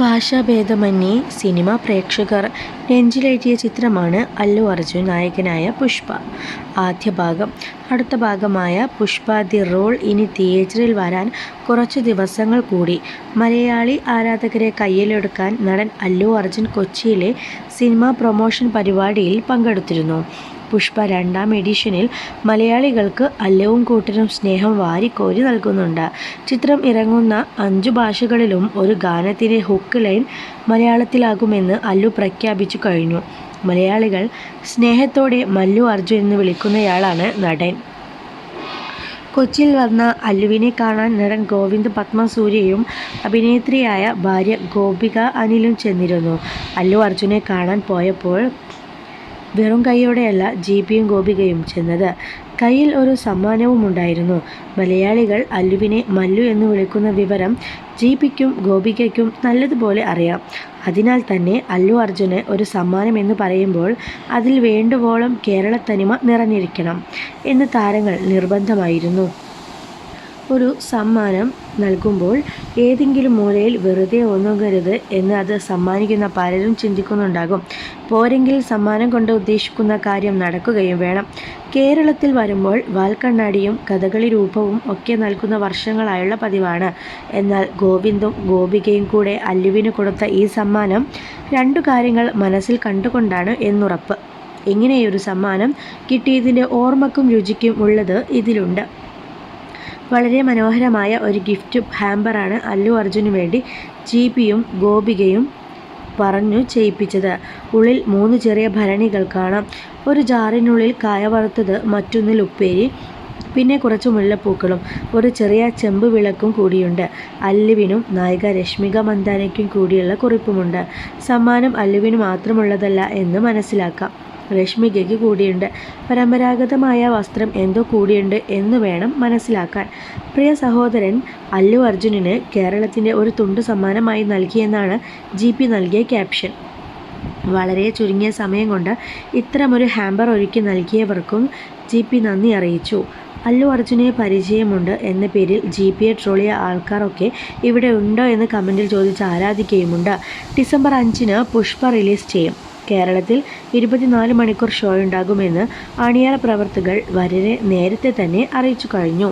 ഭാഷാഭേദമന്യേ cinema പ്രേക്ഷകർ നെഞ്ചിലേറ്റിയ ചിത്രമാണ് അല്ലു അർജുൻ നായകനായ പുഷ്പ. ആദ്യ ഭാഗം. അടുത്ത ഭാഗമായ പുഷ്പ ദി റോൾ ഇനി തിയേറ്ററിൽ വരാൻ കുറച്ച് ദിവസങ്ങൾ കൂടി. മലയാളി ആരാധകരെ കയ്യിലെടുക്കാൻ നടൻ അല്ലു അർജുൻ കൊച്ചിയിലെ സിനിമാ പ്രൊമോഷൻ പരിപാടിയിൽ പങ്കെടുത്തിരുന്നു. പുഷ്പ രണ്ടാം എഡിഷനിൽ മലയാളികൾക്ക് അല്ലവും കൂട്ടരും സ്നേഹം വാരിക്കോരി നൽകുന്നുണ്ട്. ചിത്രം ഇറങ്ങുന്ന അഞ്ചു ഭാഷകളിലും ഒരു ഗാനത്തിന്റെ ഹുക്ക് ലൈൻ മലയാളത്തിലാകുമെന്ന് അല്ലു പ്രഖ്യാപിച്ചു കഴിഞ്ഞു. മലയാളികൾ സ്നേഹത്തോടെ മല്ലു അർജുൻ എന്ന് വിളിക്കുന്നയാളാണ് നടൻ. കൊച്ചിയിൽ വന്ന അല്ലുവിനെ കാണാൻ നടൻ ഗോവിന്ദ് പത്മസൂര്യയും അഭിനേത്രിയായ ഭാര്യ ഗോപിക അനിലും ചെന്നിരുന്നു. അല്ലു അർജുനെ കാണാൻ പോയപ്പോൾ വെറും കൈയോടെയല്ല ജിപിയും ഗോപികയും ചെന്നത്. കയ്യിൽ ഒരു സമ്മാനവും ഉണ്ടായിരുന്നു മലയാളികൾ അല്ലുവിനെ മല്ലു എന്ന് വിളിക്കുന്ന വിവരം ജിപിക്കും ഗോപികയ്ക്കും നല്ലതുപോലെ അറിയാം. അതിനാൽ തന്നെ അല്ലു അർജുന് ഒരു സമ്മാനം എന്ന് പറയുമ്പോൾ അതിൽ വേണ്ടുവോളം കേരളത്തനിമ നിറഞ്ഞിരിക്കണം എന്ന് താരങ്ങൾ നിർബന്ധമായിരുന്നു. ഒരു സമ്മാനം നൽകുമ്പോൾ ഏതെങ്കിലും മൂലയിൽ വെറുതെ ഒന്നുകരുത് എന്ന് അത് സമ്മാനിക്കുന്ന പലരും ചിന്തിക്കുന്നുണ്ടാകും. പോരെങ്കിൽ സമ്മാനം കൊണ്ട് ഉദ്ദേശിക്കുന്ന കാര്യം നടക്കുകയും വേണം. കേരളത്തിൽ വരുമ്പോൾ വാൽക്കണ്ണാടിയും കഥകളി രൂപവും ഒക്കെ നൽകുന്ന വർഷങ്ങളായുള്ള പതിവാണ്. എന്നാൽ ഗോവിന്ദും ഗോപികയും കൂടെ അല്ലുവിന് കൊടുത്ത ഈ സമ്മാനം രണ്ടു കാര്യങ്ങൾ മനസ്സിൽ കണ്ടുകൊണ്ടാണ് എന്നുറപ്പ്. ഇങ്ങനെയൊരു സമ്മാനം കിട്ടിയതിന്റെ ഓർമ്മക്കും രുചിക്കും ഉള്ളത് ഇതിലുണ്ട്. വളരെ മനോഹരമായ ഒരു ഗിഫ്റ്റ് ഹാമ്പറാണ് അല്ലു അർജുന് വേണ്ടി ചീപ്പിയും ഗോപികയും പറഞ്ഞു ചെയ്യിപ്പിച്ചത്. ഉള്ളിൽ മൂന്ന് ചെറിയ ഭരണികൾ കാണാം. ഒരു ജാറിനുള്ളിൽ കായ വറുത്തത് മറ്റൊന്നിൽ ഉപ്പേരി പിന്നെ കുറച്ച് മുല്ലപ്പൂക്കളും ഒരു ചെറിയ ചെമ്പ് വിളക്കും കൂടിയുണ്ട്. അല്ലുവിനും നായിക രശ്മിക മന്ദാനയ്ക്കും കൂടിയുള്ള കുറിപ്പുമുണ്ട്. സമ്മാനം അല്ലുവിന് മാത്രമുള്ളതല്ല എന്ന് മനസ്സിലാക്കാം. രശ്മികയ്ക്ക് കൂടിയുണ്ട്. പരമ്പരാഗതമായ വസ്ത്രം എന്തോ കൂടിയുണ്ട് എന്ന് വേണം മനസ്സിലാക്കാൻ. പ്രിയ സഹോദരൻ അല്ലു അർജുനന് കേരളത്തിന്റെ ഒരു തുണ്ട് സമ്മാനമായി നൽകിയെന്നാണ് ജി പി നൽകിയ ക്യാപ്ഷൻ. വളരെ ചുരുങ്ങിയ സമയം കൊണ്ട് ഇത്തരമൊരു ഹാമ്പർ ഒരുക്കി നൽകിയവർക്കും ജി പി നന്ദി അറിയിച്ചു. അല്ലു അർജുനെ പരിചയമുണ്ട് എന്ന പേരിൽ ജി പിയെ ട്രോളിയ ആൾക്കാരൊക്കെ ഇവിടെ ഉണ്ടോ എന്ന് കമന്റിൽ ചോദിച്ച് ആരാധിക്കുകയുമുണ്ട്. ഡിസംബർ അഞ്ചിന് പുഷ്പ റിലീസ് ചെയ്യും. കേരളത്തിൽ ഇരുപത്തിനാല് മണിക്കൂർ ഷോ ഉണ്ടാകുമെന്ന് അണിയറ പ്രവർത്തകർ വളരെ നേരത്തെ തന്നെ അറിയിച്ചു കഴിഞ്ഞു.